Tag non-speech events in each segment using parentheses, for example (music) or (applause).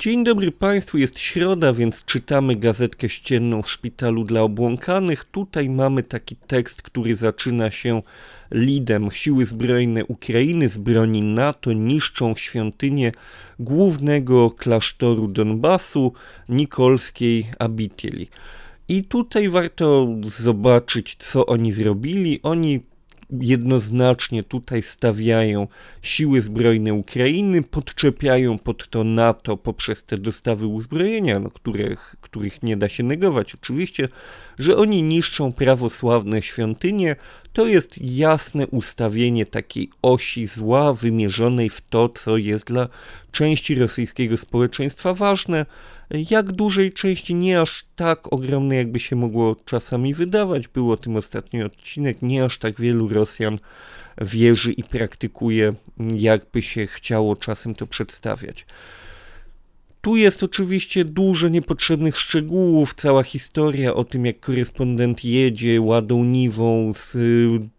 Dzień dobry Państwu, jest środa, więc czytamy gazetkę ścienną w szpitalu dla obłąkanych. Tutaj mamy taki tekst, który zaczyna się lidem. Siły zbrojne Ukrainy z broni NATO niszczą świątynię głównego klasztoru Donbasu, Nikolskiej Abitieli. I tutaj warto zobaczyć, co oni zrobili. Oni jednoznacznie tutaj stawiają siły zbrojne Ukrainy, podczepiają pod to NATO poprzez te dostawy uzbrojenia, no, których, których nie da się negować. Oczywiście, że oni niszczą prawosławne świątynie, to jest jasne ustawienie takiej osi zła wymierzonej w to, co jest dla części rosyjskiego społeczeństwa ważne, jak dużej części, nie aż tak ogromnej, jakby się mogło czasami wydawać. Był o tym ostatni odcinek. Nie aż tak wielu Rosjan wierzy i praktykuje, jakby się chciało czasem to przedstawiać. Tu jest oczywiście dużo niepotrzebnych szczegółów, cała historia o tym, jak korespondent jedzie ładą niwą, z,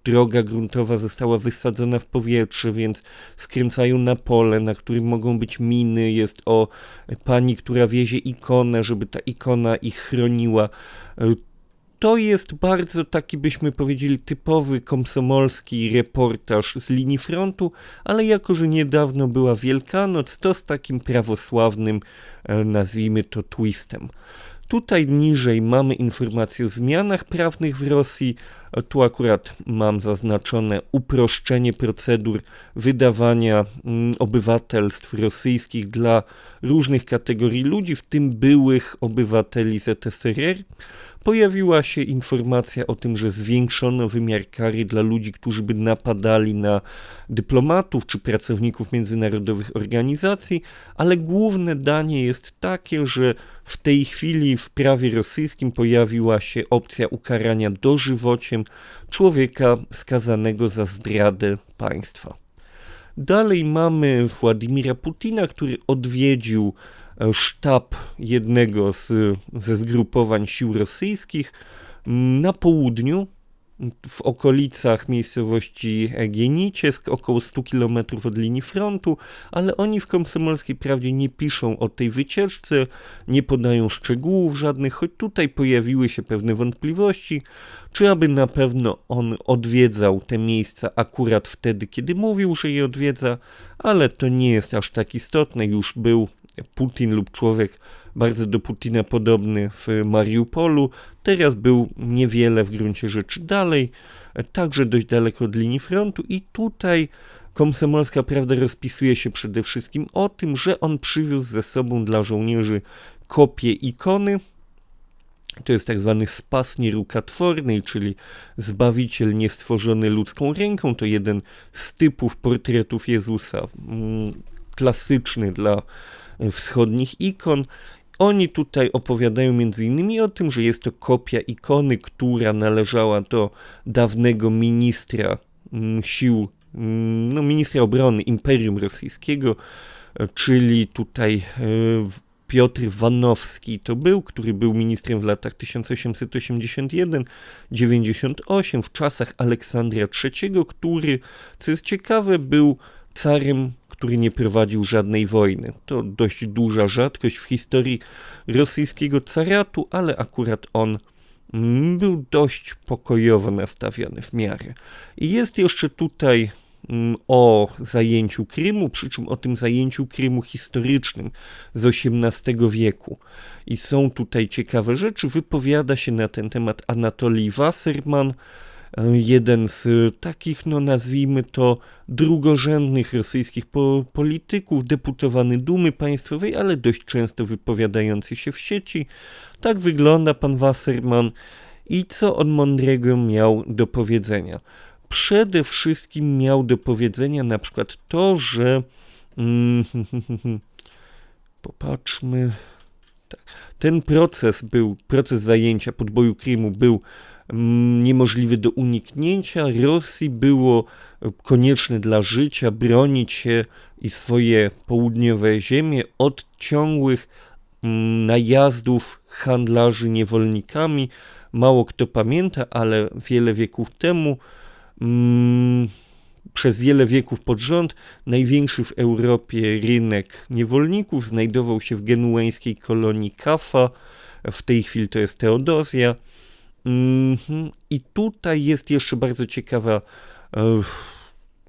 droga gruntowa została wysadzona w powietrze, więc skręcają na pole, na którym mogą być miny. Jest o pani, która wiezie ikonę, żeby ta ikona ich chroniła to jest bardzo taki, byśmy powiedzieli, typowy komsomolski reportaż z linii frontu, ale jako, że niedawno była Wielkanoc, to z takim prawosławnym, e, nazwijmy to, twistem. Tutaj niżej mamy informacje o zmianach prawnych w Rosji. Tu akurat mam zaznaczone uproszczenie procedur wydawania mm, obywatelstw rosyjskich dla różnych kategorii ludzi, w tym byłych obywateli ZSRR pojawiła się informacja o tym, że zwiększono wymiar kary dla ludzi, którzy by napadali na dyplomatów czy pracowników międzynarodowych organizacji, ale główne danie jest takie, że w tej chwili w prawie rosyjskim pojawiła się opcja ukarania dożywociem człowieka skazanego za zdradę państwa. Dalej mamy Władimira Putina, który odwiedził sztab jednego z, ze zgrupowań sił rosyjskich na południu, w okolicach miejscowości Gienicie, około 100 km od linii frontu, ale oni w Komsomolskiej Prawdzie nie piszą o tej wycieczce, nie podają szczegółów żadnych, choć tutaj pojawiły się pewne wątpliwości, czy aby na pewno on odwiedzał te miejsca akurat wtedy, kiedy mówił, że je odwiedza, ale to nie jest aż tak istotne, już był Putin lub człowiek bardzo do Putina podobny w Mariupolu. Teraz był niewiele w gruncie rzeczy dalej, także dość daleko od linii frontu i tutaj Komsomolska Prawda rozpisuje się przede wszystkim o tym, że on przywiózł ze sobą dla żołnierzy kopię ikony, to jest tak zwany spas nierukatworny, czyli Zbawiciel niestworzony ludzką ręką. To jeden z typów portretów Jezusa, mm, klasyczny dla wschodnich ikon. Oni tutaj opowiadają innymi o tym, że jest to kopia ikony, która należała do dawnego ministra mm, sił, mm, no ministra obrony Imperium Rosyjskiego, czyli tutaj e, Piotr Wanowski to był, który był ministrem w latach 1881-98 w czasach Aleksandra III, który, co jest ciekawe, był carem który nie prowadził żadnej wojny. To dość duża rzadkość w historii rosyjskiego caratu, ale akurat on był dość pokojowo nastawiony w miarę. I jest jeszcze tutaj mm, o zajęciu Krymu, przy czym o tym zajęciu Krymu historycznym z XVIII wieku. I są tutaj ciekawe rzeczy. Wypowiada się na ten temat Anatolij Wasserman, jeden z takich, no nazwijmy to, drugorzędnych rosyjskich po polityków, deputowany Dumy Państwowej, ale dość często wypowiadający się w sieci. Tak wygląda pan Wasserman i co on mądrego miał do powiedzenia. Przede wszystkim miał do powiedzenia na przykład to, że mm, (laughs) popatrzmy, tak, ten proces był, proces zajęcia podboju Krymu był niemożliwy do uniknięcia. Rosji było konieczne dla życia bronić się i swoje południowe ziemie od ciągłych mm, najazdów handlarzy niewolnikami. Mało kto pamięta, ale wiele wieków temu mm, przez wiele wieków pod rząd największy w Europie rynek niewolników znajdował się w genueńskiej kolonii Kafa. W tej chwili to jest Teodozja. Mhm. I tutaj jest jeszcze bardzo ciekawa,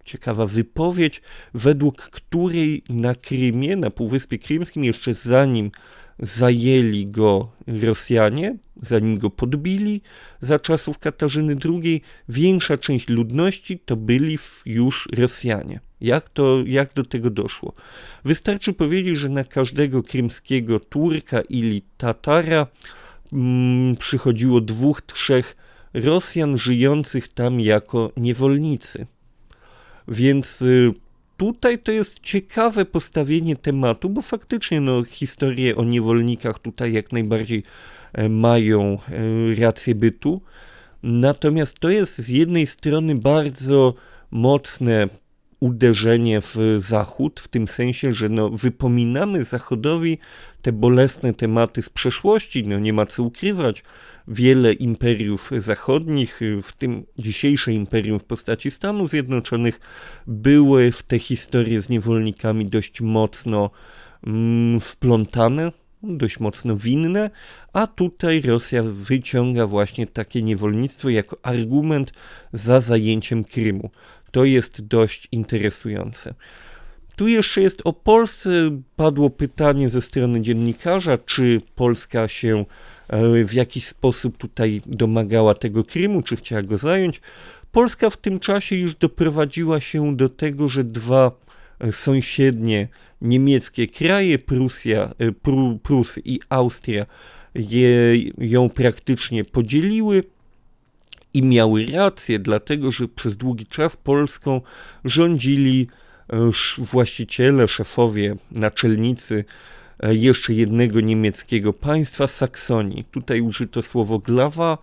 ciekawa wypowiedź, według której na Krymie, na Półwyspie Krymskim, jeszcze zanim zajęli go Rosjanie, zanim go podbili za czasów Katarzyny II, większa część ludności to byli już Rosjanie. Jak, to, jak do tego doszło? Wystarczy powiedzieć, że na każdego krymskiego Turka ili Tatara mm, przychodziło dwóch, trzech Rosjan żyjących tam jako niewolnicy. Więc y, tutaj to jest ciekawe postawienie tematu, bo faktycznie no, historie o niewolnikach tutaj jak najbardziej e, mają e, rację bytu. Natomiast to jest z jednej strony bardzo mocne uderzenie w Zachód, w tym sensie, że no, wypominamy Zachodowi te bolesne tematy z przeszłości, no nie ma co ukrywać. Wiele imperiów zachodnich, w tym dzisiejsze imperium w postaci Stanów Zjednoczonych, były w te historie z niewolnikami dość mocno mm, wplątane, dość mocno winne, a tutaj Rosja wyciąga właśnie takie niewolnictwo jako argument za zajęciem Krymu. To jest dość interesujące. Tu jeszcze jest o Polsce. Padło pytanie ze strony dziennikarza, czy Polska się e, w jakiś sposób tutaj domagała tego Krymu, czy chciała go zająć. Polska w tym czasie już doprowadziła się do tego, że dwa e, sąsiednie niemieckie kraje, Prusja, e, Pru, Prusy i Austria, je, ją praktycznie podzieliły i miały rację, dlatego że przez długi czas Polską rządzili e, właściciele, szefowie, naczelnicy e, jeszcze jednego niemieckiego państwa, Saksonii. Tutaj użyto słowo glawa,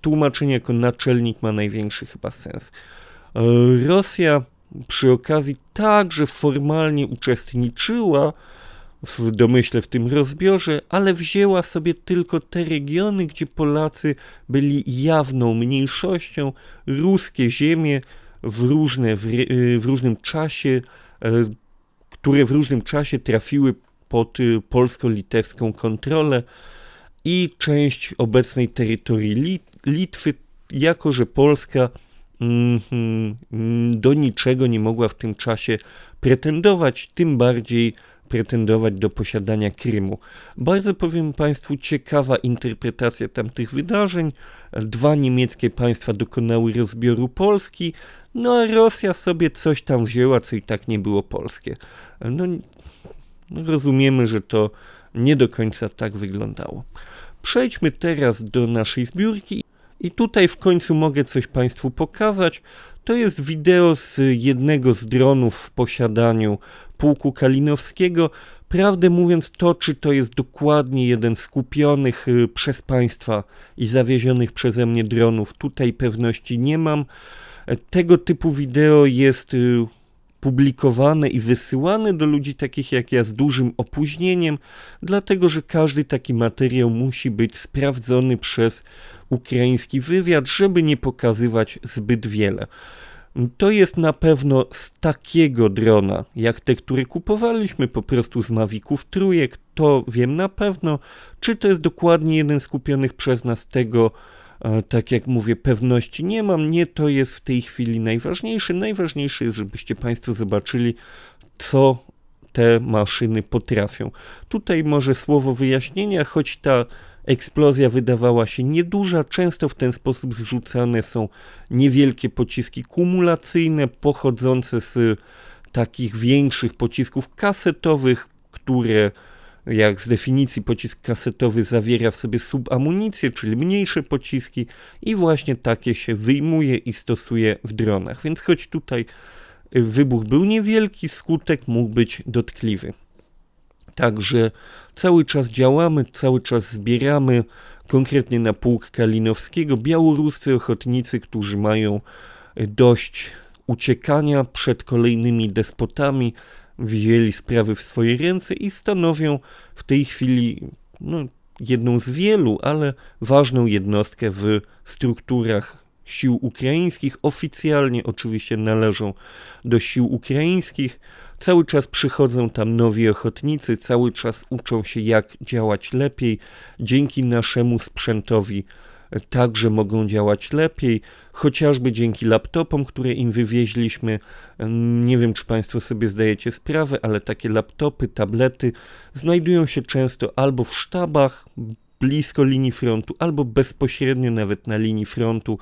tłumaczenie jako naczelnik ma największy chyba sens. E, Rosja przy okazji także formalnie uczestniczyła w domyśle w tym rozbiorze, ale wzięła sobie tylko te regiony, gdzie Polacy byli jawną mniejszością, ruskie ziemie w, różne, w, w różnym czasie, e, które w różnym czasie trafiły pod e, polsko-litewską kontrolę i część obecnej terytorii Litwy, jako że Polska mm, do niczego nie mogła w tym czasie pretendować, tym bardziej pretendować do posiadania Krymu. Bardzo powiem Państwu ciekawa interpretacja tamtych wydarzeń. Dwa niemieckie państwa dokonały rozbioru Polski, no a Rosja sobie coś tam wzięła, co i tak nie było polskie. No, rozumiemy, że to nie do końca tak wyglądało. Przejdźmy teraz do naszej zbiórki. I tutaj w końcu mogę coś Państwu pokazać. To jest wideo z jednego z dronów w posiadaniu pułku Kalinowskiego. Prawdę mówiąc, to czy to jest dokładnie jeden z kupionych y, przez państwa i zawiezionych przeze mnie dronów, tutaj pewności nie mam. E, tego typu wideo jest y, publikowane i wysyłane do ludzi takich jak ja z dużym opóźnieniem, dlatego że każdy taki materiał musi być sprawdzony przez ukraiński wywiad, żeby nie pokazywać zbyt wiele. To jest na pewno z takiego drona, jak te, które kupowaliśmy po prostu z Mavików trójek, to wiem na pewno. Czy to jest dokładnie jeden z kupionych przez nas tego, e, tak jak mówię, pewności nie mam. Nie, to jest w tej chwili najważniejsze. Najważniejsze jest, żebyście Państwo zobaczyli, co te maszyny potrafią. Tutaj może słowo wyjaśnienia, choć ta Eksplozja wydawała się nieduża, często w ten sposób zrzucane są niewielkie pociski kumulacyjne pochodzące z takich większych pocisków kasetowych, które jak z definicji pocisk kasetowy zawiera w sobie subamunicję, czyli mniejsze pociski i właśnie takie się wyjmuje i stosuje w dronach. Więc choć tutaj wybuch był niewielki, skutek mógł być dotkliwy. Także cały czas działamy, cały czas zbieramy, konkretnie na pułk Kalinowskiego, białoruscy ochotnicy, którzy mają dość uciekania przed kolejnymi despotami, wzięli sprawy w swoje ręce i stanowią w tej chwili no, jedną z wielu, ale ważną jednostkę w strukturach sił ukraińskich. Oficjalnie oczywiście należą do sił ukraińskich. Cały czas przychodzą tam nowi ochotnicy, cały czas uczą się, jak działać lepiej. Dzięki naszemu sprzętowi także mogą działać lepiej, chociażby dzięki laptopom, które im wywieźliśmy. Nie wiem, czy Państwo sobie zdajecie sprawę, ale takie laptopy, tablety znajdują się często albo w sztabach blisko linii frontu, albo bezpośrednio nawet na linii frontu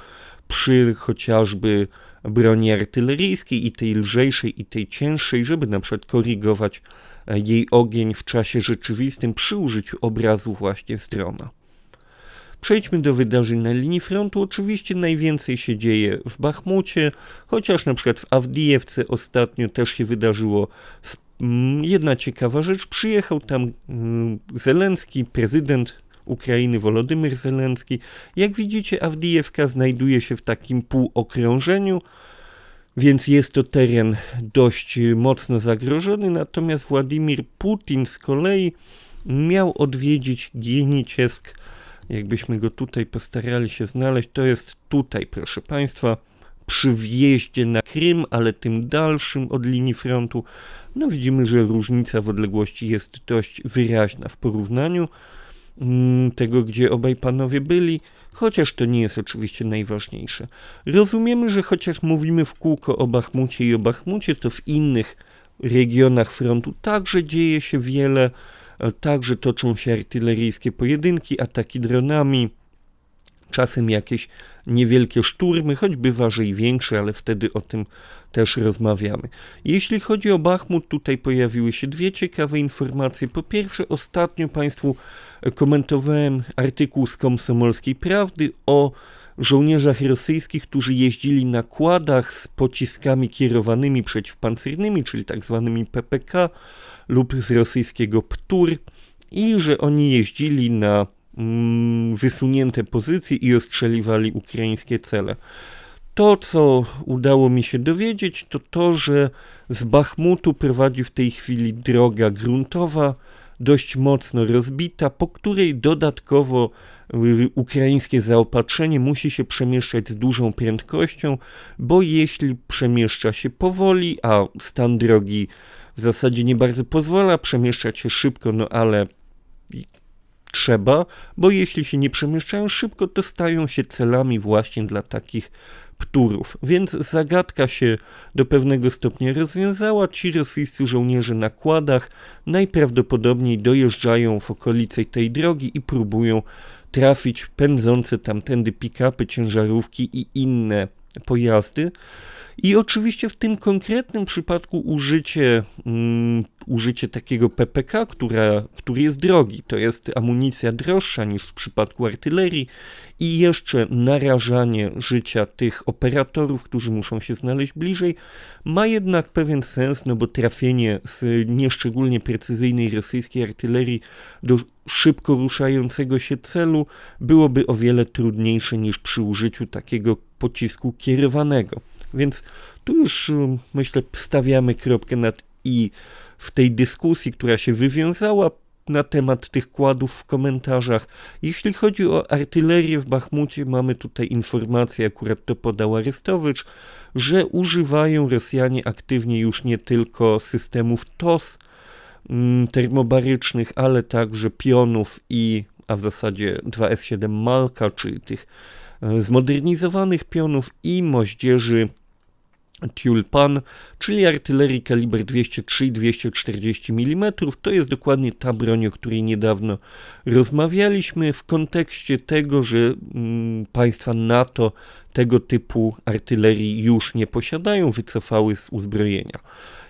przy chociażby broni artyleryjskiej i tej lżejszej i tej cięższej, żeby na przykład korygować e, jej ogień w czasie rzeczywistym przy użyciu obrazu właśnie z drona. Przejdźmy do wydarzeń na linii frontu. Oczywiście najwięcej się dzieje w Bachmucie, chociaż na przykład w Awdijewce ostatnio też się wydarzyło jedna ciekawa rzecz. Przyjechał tam mm, Zelenski, prezydent Ukrainy Wolodymyr Zelenski. Jak widzicie, Awdijewka znajduje się w takim półokrążeniu, więc jest to teren dość mocno zagrożony. Natomiast Władimir Putin z kolei miał odwiedzić Gieniciesk. Jakbyśmy go tutaj postarali się znaleźć, to jest tutaj, proszę Państwa, przy wjeździe na Krym, ale tym dalszym od linii frontu. No widzimy, że różnica w odległości jest dość wyraźna w porównaniu. Mm, tego, gdzie obaj panowie byli, chociaż to nie jest oczywiście najważniejsze. Rozumiemy, że chociaż mówimy w kółko o Bachmucie i o Bachmucie, to w innych regionach frontu także dzieje się wiele, e, także toczą się artyleryjskie pojedynki, ataki dronami, czasem jakieś niewielkie szturmy, choć bywa, że i większe, ale wtedy o tym też rozmawiamy. Jeśli chodzi o Bachmut, tutaj pojawiły się dwie ciekawe informacje. Po pierwsze, ostatnio Państwu komentowałem artykuł z Komsomolskiej Prawdy o żołnierzach rosyjskich, którzy jeździli na kładach z pociskami kierowanymi przeciwpancernymi, czyli tak zwanymi PPK lub z rosyjskiego PTUR i że oni jeździli na mm, wysunięte pozycje i ostrzeliwali ukraińskie cele. To, co udało mi się dowiedzieć, to to, że z Bachmutu prowadzi w tej chwili droga gruntowa, dość mocno rozbita, po której dodatkowo y, ukraińskie zaopatrzenie musi się przemieszczać z dużą prędkością, bo jeśli przemieszcza się powoli, a stan drogi w zasadzie nie bardzo pozwala przemieszczać się szybko, no ale trzeba, bo jeśli się nie przemieszczają szybko, to stają się celami właśnie dla takich pturów. Więc zagadka się do pewnego stopnia rozwiązała. Ci rosyjscy żołnierze na kładach najprawdopodobniej dojeżdżają w okolice tej drogi i próbują trafić pędzące tamtędy pick-upy, ciężarówki i inne pojazdy. I oczywiście w tym konkretnym przypadku użycie, um, użycie takiego PPK, która, który jest drogi, to jest amunicja droższa niż w przypadku artylerii i jeszcze narażanie życia tych operatorów, którzy muszą się znaleźć bliżej, ma jednak pewien sens, no bo trafienie z nieszczególnie precyzyjnej rosyjskiej artylerii do szybko ruszającego się celu byłoby o wiele trudniejsze niż przy użyciu takiego pocisku kierowanego. Więc tu już um, myślę stawiamy kropkę nad i w tej dyskusji, która się wywiązała na temat tych kładów w komentarzach. Jeśli chodzi o artylerię w Bachmucie, mamy tutaj informację, akurat to podał Arystowicz, że używają Rosjanie aktywnie już nie tylko systemów TOS mm, termobarycznych, ale także pionów i, a w zasadzie 2S7 Malka, czyli tych e, zmodernizowanych pionów i moździerzy Tulpan, czyli artylerii kaliber 203 i 240 mm. To jest dokładnie ta broń, o której niedawno rozmawialiśmy w kontekście tego, że mm, państwa NATO tego typu artylerii już nie posiadają, wycofały z uzbrojenia.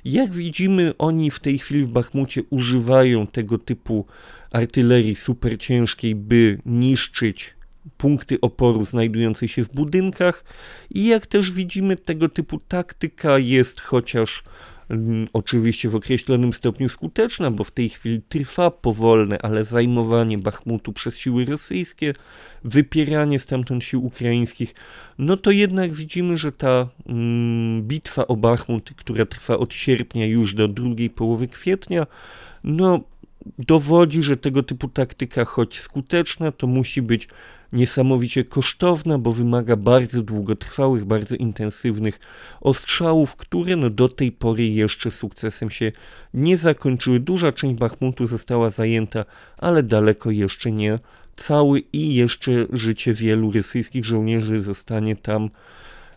Jak widzimy, oni w tej chwili w Bachmucie używają tego typu artylerii super ciężkiej, by niszczyć punkty oporu znajdujące się w budynkach i jak też widzimy tego typu taktyka jest chociaż mm, oczywiście w określonym stopniu skuteczna, bo w tej chwili trwa powolne, ale zajmowanie Bachmutu przez siły rosyjskie, wypieranie stamtąd sił ukraińskich, no to jednak widzimy, że ta mm, bitwa o Bachmut, która trwa od sierpnia już do drugiej połowy kwietnia, no dowodzi, że tego typu taktyka, choć skuteczna, to musi być niesamowicie kosztowna, bo wymaga bardzo długotrwałych, bardzo intensywnych ostrzałów, które no do tej pory jeszcze sukcesem się nie zakończyły. Duża część Bachmutu została zajęta, ale daleko jeszcze nie cały i jeszcze życie wielu rosyjskich żołnierzy zostanie tam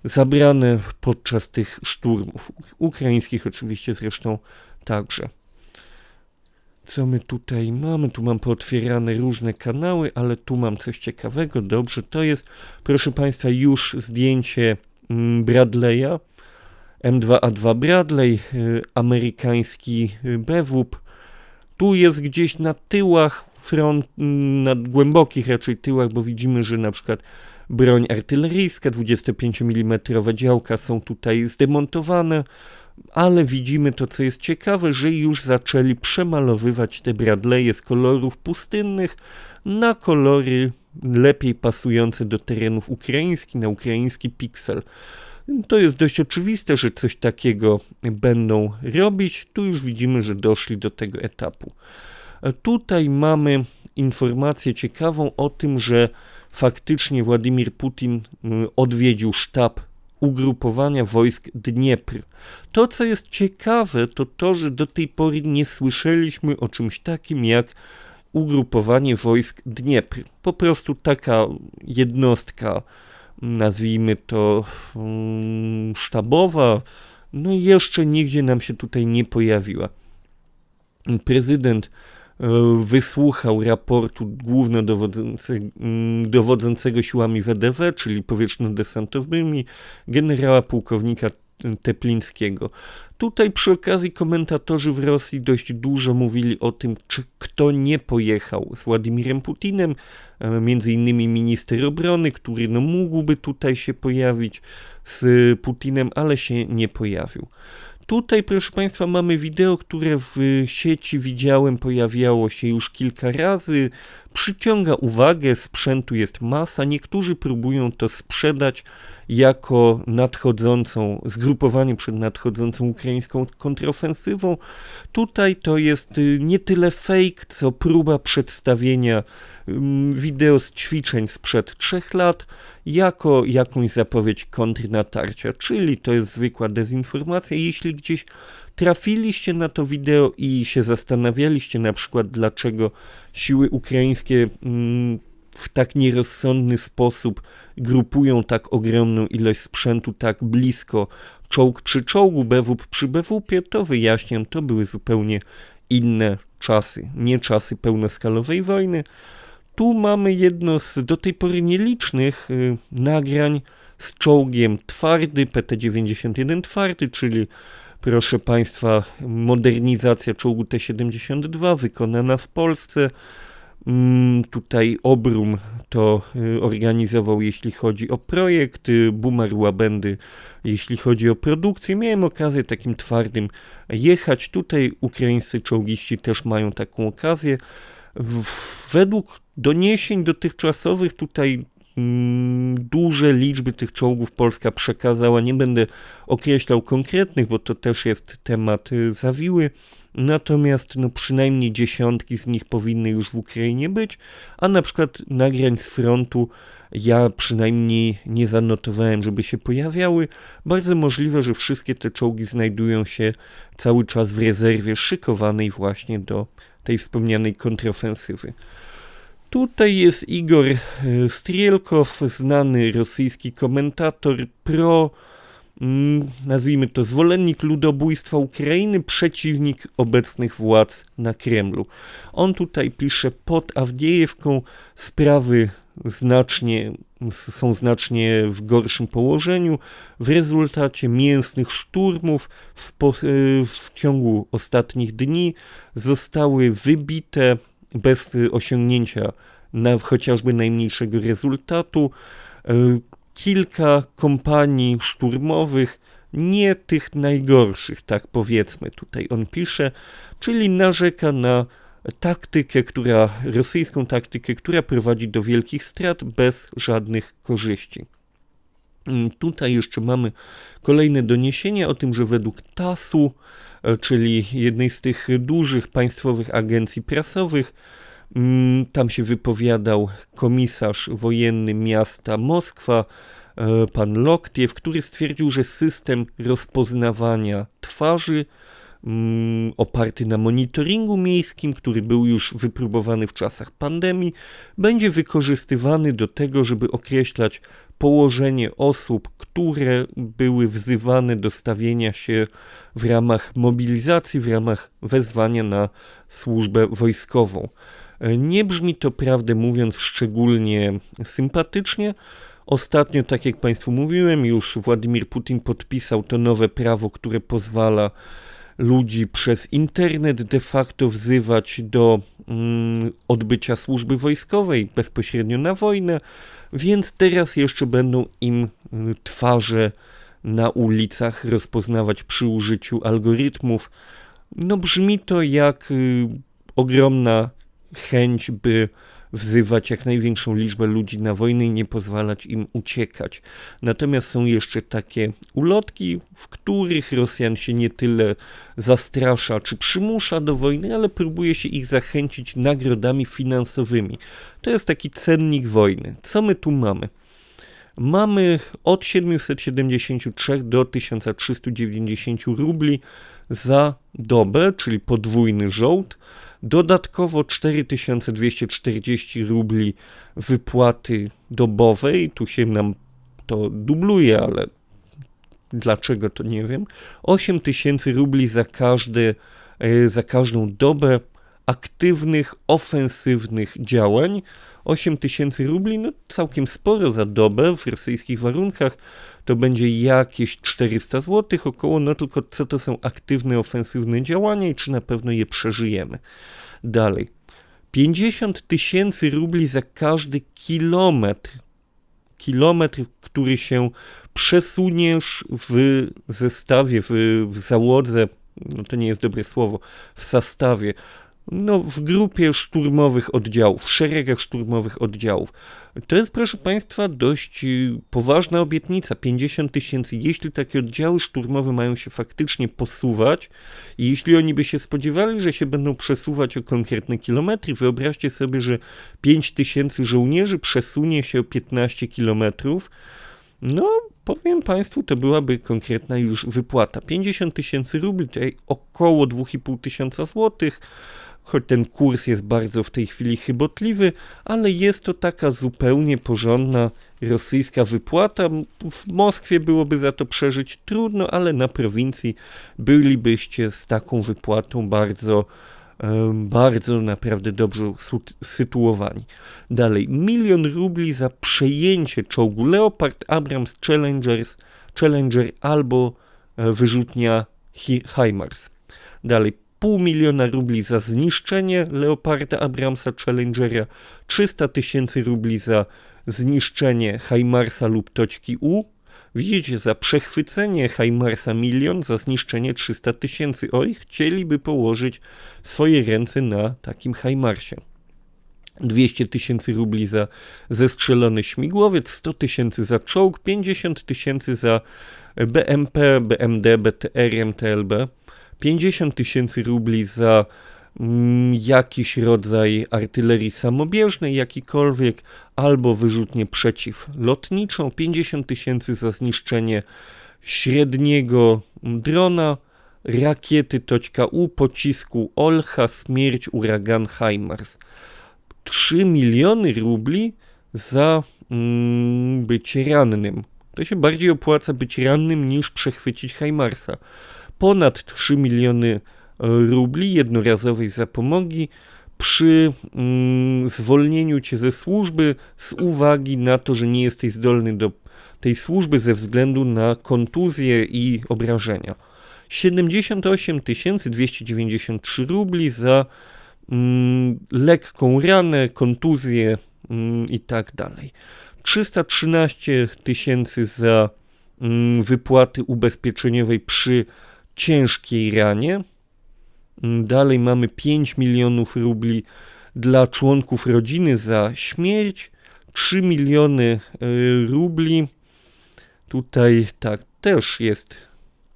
zabrane podczas tych szturmów. Ukraińskich oczywiście zresztą także. Co my tutaj mamy? Tu mam pootwierane różne kanały, ale tu mam coś ciekawego. Dobrze, to jest, proszę Państwa, już zdjęcie mm, Bradley'a. M2A2 Bradley, y, amerykański y, BWP. Tu jest gdzieś na tyłach front, mm, na głębokich raczej tyłach, bo widzimy, że na przykład broń artyleryjska, 25 mm działka są tutaj zdemontowane ale widzimy to, co jest ciekawe, że już zaczęli przemalowywać te Bradley'e z kolorów pustynnych na kolory lepiej pasujące do terenów ukraińskich, na ukraiński piksel. To jest dość oczywiste, że coś takiego będą robić. Tu już widzimy, że doszli do tego etapu. Tutaj mamy informację ciekawą o tym, że faktycznie Władimir Putin mm, odwiedził sztab ugrupowania wojsk Dniepr. To, co jest ciekawe, to to, że do tej pory nie słyszeliśmy o czymś takim jak ugrupowanie wojsk Dniepr. Po prostu taka jednostka, nazwijmy to um, sztabowa, no jeszcze nigdzie nam się tutaj nie pojawiła. Prezydent wysłuchał raportu głównodowodzącego siłami WDW, czyli powietrzno-desantowymi, generała pułkownika Teplińskiego. Tutaj przy okazji komentatorzy w Rosji dość dużo mówili o tym, czy kto nie pojechał z Władimirem Putinem, e, między innymi minister obrony, który no mógłby tutaj się pojawić z Putinem, ale się nie pojawił. Tutaj, proszę Państwa, mamy wideo, które w sieci widziałem, pojawiało się już kilka razy. Przyciąga uwagę, sprzętu jest masa. Niektórzy próbują to sprzedać jako nadchodzącą, zgrupowanie przed nadchodzącą ukraińską kontrofensywą. Tutaj to jest y, nie tyle fake, co próba przedstawienia mm, wideo z ćwiczeń sprzed trzech lat jako jakąś zapowiedź kontrnatarcia, czyli to jest zwykła dezinformacja. Jeśli gdzieś trafiliście na to wideo i się zastanawialiście na przykład, dlaczego siły ukraińskie mm, w tak nierozsądny sposób grupują tak ogromną ilość sprzętu tak blisko czołg przy czołgu, BWP przy BWP, to wyjaśniam, to były zupełnie inne czasy, nie czasy pełnoskalowej wojny. Tu mamy jedno z do tej pory nielicznych y, nagrań z czołgiem twardy, PT-91 twardy, czyli proszę Państwa, modernizacja czołgu T-72 wykonana w Polsce. Mm, tutaj Obrum to y, organizował, jeśli chodzi o projekt, y, Boomer Łabędy, jeśli chodzi o produkcję. Miałem okazję takim twardym jechać. Tutaj ukraińscy czołgiści też mają taką okazję. Według doniesień dotychczasowych tutaj mm, duże liczby tych czołgów Polska przekazała. Nie będę określał konkretnych, bo to też jest temat y, zawiły. Natomiast no, przynajmniej dziesiątki z nich powinny już w Ukrainie być, a na przykład nagrań z frontu ja przynajmniej nie zanotowałem, żeby się pojawiały. Bardzo możliwe, że wszystkie te czołgi znajdują się cały czas w rezerwie szykowanej właśnie do tej wspomnianej kontrofensywy. Tutaj jest Igor e, Strielkow, znany rosyjski komentator pro, nazwijmy to zwolennik ludobójstwa Ukrainy, przeciwnik obecnych władz na Kremlu. On tutaj pisze pod Awdiejewką sprawy znacznie, są znacznie w gorszym położeniu. W rezultacie mięsnych szturmów w, po, e, w ciągu ostatnich dni zostały wybite bez osiągnięcia na chociażby najmniejszego rezultatu. Kilka kompanii szturmowych, nie tych najgorszych, tak powiedzmy, tutaj on pisze, czyli narzeka na taktykę, która, rosyjską taktykę, która prowadzi do wielkich strat bez żadnych korzyści. Mm, tutaj jeszcze mamy kolejne doniesienia o tym, że według TAS-u, e, czyli jednej z tych dużych państwowych agencji prasowych, tam się wypowiadał komisarz wojenny miasta Moskwa, e, pan Loktiew, który stwierdził, że system rozpoznawania twarzy mm, oparty na monitoringu miejskim, który był już wypróbowany w czasach pandemii, będzie wykorzystywany do tego, żeby określać położenie osób, które były wzywane do stawienia się w ramach mobilizacji, w ramach wezwania na służbę wojskową. Nie brzmi to, prawdę mówiąc, szczególnie sympatycznie. Ostatnio, tak jak Państwu mówiłem, już Władimir Putin podpisał to nowe prawo, które pozwala ludzi przez internet de facto wzywać do mm, odbycia służby wojskowej bezpośrednio na wojnę więc teraz jeszcze będą im y, twarze na ulicach rozpoznawać przy użyciu algorytmów. No brzmi to jak y, ogromna chęć, by wzywać jak największą liczbę ludzi na wojnę i nie pozwalać im uciekać. Natomiast są jeszcze takie ulotki, w których Rosjan się nie tyle zastrasza czy przymusza do wojny, ale próbuje się ich zachęcić nagrodami finansowymi. To jest taki cennik wojny. Co my tu mamy? Mamy od 773 do 1390 rubli za dobę, czyli podwójny żołd. Dodatkowo 4240 rubli wypłaty dobowej. Tu się nam to dubluje, ale dlaczego to nie wiem. 8000 rubli za, każdy, e, za każdą dobę aktywnych, ofensywnych działań. 8000 rubli, no całkiem sporo za dobę w rosyjskich warunkach to będzie jakieś 400 zł około, no tylko co to są aktywne, ofensywne działania i czy na pewno je przeżyjemy. Dalej. 50 tysięcy rubli za każdy kilometr. Kilometr, który się przesuniesz w zestawie, w, w załodze, no to nie jest dobre słowo, w zastawie no, w grupie szturmowych oddziałów, w szeregach szturmowych oddziałów. To jest, proszę Państwa, dość y, poważna obietnica. 50 tysięcy. Jeśli takie oddziały szturmowe mają się faktycznie posuwać i jeśli oni by się spodziewali, że się będą przesuwać o konkretne kilometry, wyobraźcie sobie, że 5 tysięcy żołnierzy przesunie się o 15 kilometrów, no, powiem Państwu, to byłaby konkretna już wypłata. 50 tysięcy rubli, tutaj około 2,5 tysiąca złotych choć ten kurs jest bardzo w tej chwili chybotliwy, ale jest to taka zupełnie porządna rosyjska wypłata. W Moskwie byłoby za to przeżyć trudno, ale na prowincji bylibyście z taką wypłatą bardzo, bardzo naprawdę dobrze sytuowani. Dalej, milion rubli za przejęcie czołgu Leopard Abrams Challengers, Challenger albo e, wyrzutnia HIMARS. Dalej, pół miliona rubli za zniszczenie Leoparda Abramsa Challengera, 300 tysięcy rubli za zniszczenie Heimarsa lub toczki U. Widzicie, za przechwycenie Heimarsa milion, za zniszczenie 300 tysięcy. Oj, chcieliby położyć swoje ręce na takim Heimarsie. 200 tysięcy rubli za zestrzelony śmigłowiec, 100 tysięcy za czołg, 50 tysięcy za BMP, BMD, BTR, MTLB. 50 tysięcy rubli za mm, jakiś rodzaj artylerii samobieżnej, jakikolwiek, albo wyrzutnię przeciwlotniczą, 50 tysięcy za zniszczenie średniego drona, rakiety .u, pocisku Olcha, śmierć, uragan, HIMARS. 3 miliony rubli za mm, bycie rannym. To się bardziej opłaca być rannym niż przechwycić HIMARSa ponad 3 miliony rubli jednorazowej zapomogi przy mm, zwolnieniu cię ze służby z uwagi na to, że nie jesteś zdolny do tej służby ze względu na kontuzję i obrażenia. 78 293 rubli za mm, lekką ranę, kontuzję mm, i tak dalej. 313 tysięcy za mm, wypłaty ubezpieczeniowej przy ciężkiej ranie. Mm, dalej mamy 5 milionów rubli dla członków rodziny za śmierć, 3 miliony e, rubli Tutaj tak też jest,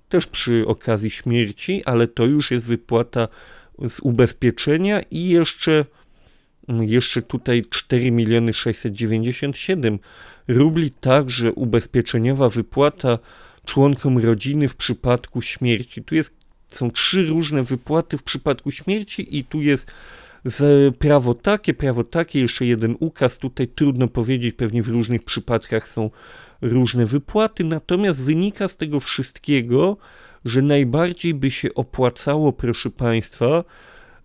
też przy okazji śmierci, ale to już jest wypłata z ubezpieczenia i jeszcze, jeszcze tutaj 4 miliony 697 rubli, także ubezpieczeniowa wypłata członkom rodziny w przypadku śmierci. Tu jest, są trzy różne wypłaty w przypadku śmierci i tu jest z prawo takie, prawo takie, jeszcze jeden ukaz. Tutaj trudno powiedzieć, pewnie w różnych przypadkach są różne wypłaty, natomiast wynika z tego wszystkiego, że najbardziej by się opłacało, proszę Państwa,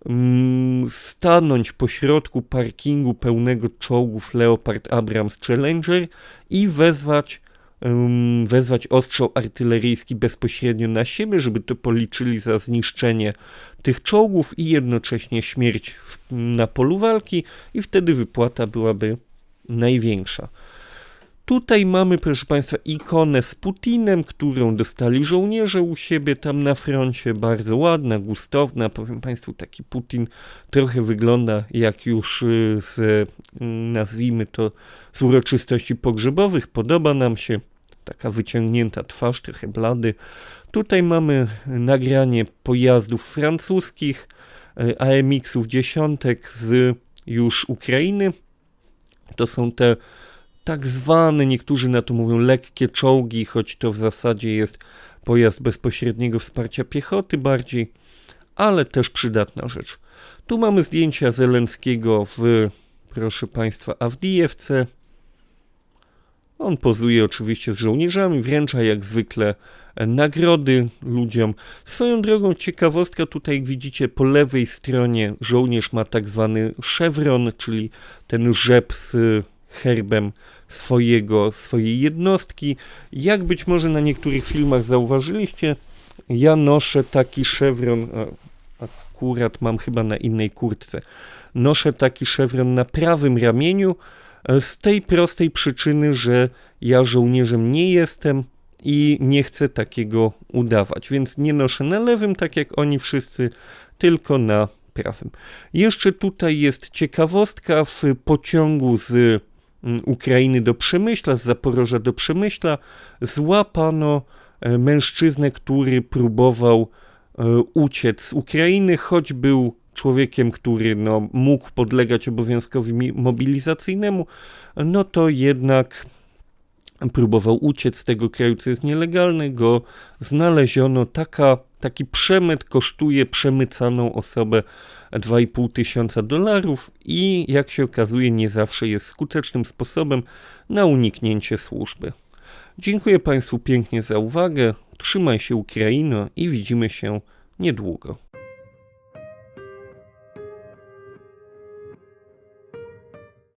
mm, stanąć po środku parkingu pełnego czołgów Leopard Abrams Challenger i wezwać, wezwać ostrzał artyleryjski bezpośrednio na siebie, żeby to policzyli za zniszczenie tych czołgów i jednocześnie śmierć na polu walki i wtedy wypłata byłaby największa. Tutaj mamy, proszę Państwa, ikonę z Putinem, którą dostali żołnierze u siebie tam na froncie. Bardzo ładna, gustowna. Powiem Państwu, taki Putin trochę wygląda jak już y, z, mm, nazwijmy to, z uroczystości pogrzebowych. Podoba nam się taka wyciągnięta twarz, trochę blady. Tutaj mamy nagranie pojazdów francuskich, y, AMX-ów dziesiątek z już Ukrainy. To są te tak zwane, niektórzy na to mówią lekkie czołgi, choć to w zasadzie jest pojazd bezpośredniego wsparcia piechoty bardziej, ale też przydatna rzecz. Tu mamy zdjęcia Zelenskiego w, proszę Państwa, Awdijewce. On pozuje oczywiście z żołnierzami, wręcza jak zwykle nagrody ludziom. Swoją drogą ciekawostka tutaj jak widzicie po lewej stronie żołnierz ma tak zwany szewron, czyli ten rzep z herbem swojego, swojej jednostki. Jak być może na niektórych filmach zauważyliście, ja noszę taki szewron, akurat mam chyba na innej kurtce, noszę taki szewron na prawym ramieniu e, z tej prostej przyczyny, że ja żołnierzem nie jestem i nie chcę takiego udawać, więc nie noszę na lewym, tak jak oni wszyscy, tylko na prawym. Jeszcze tutaj jest ciekawostka w pociągu z Mm, Ukrainy do Przemyśla, z Zaporoża do Przemyśla, złapano e, mężczyznę, który próbował e, uciec z Ukrainy, choć był człowiekiem, który no, mógł podlegać obowiązkowi mobilizacyjnemu, no to jednak próbował uciec z tego kraju, co jest nielegalne, go znaleziono. Taka, taki przemyt kosztuje przemycaną osobę 2,5 tysiąca dolarów i jak się okazuje nie zawsze jest skutecznym sposobem na uniknięcie służby. Dziękuję Państwu pięknie za uwagę, trzymaj się Ukraino i widzimy się niedługo.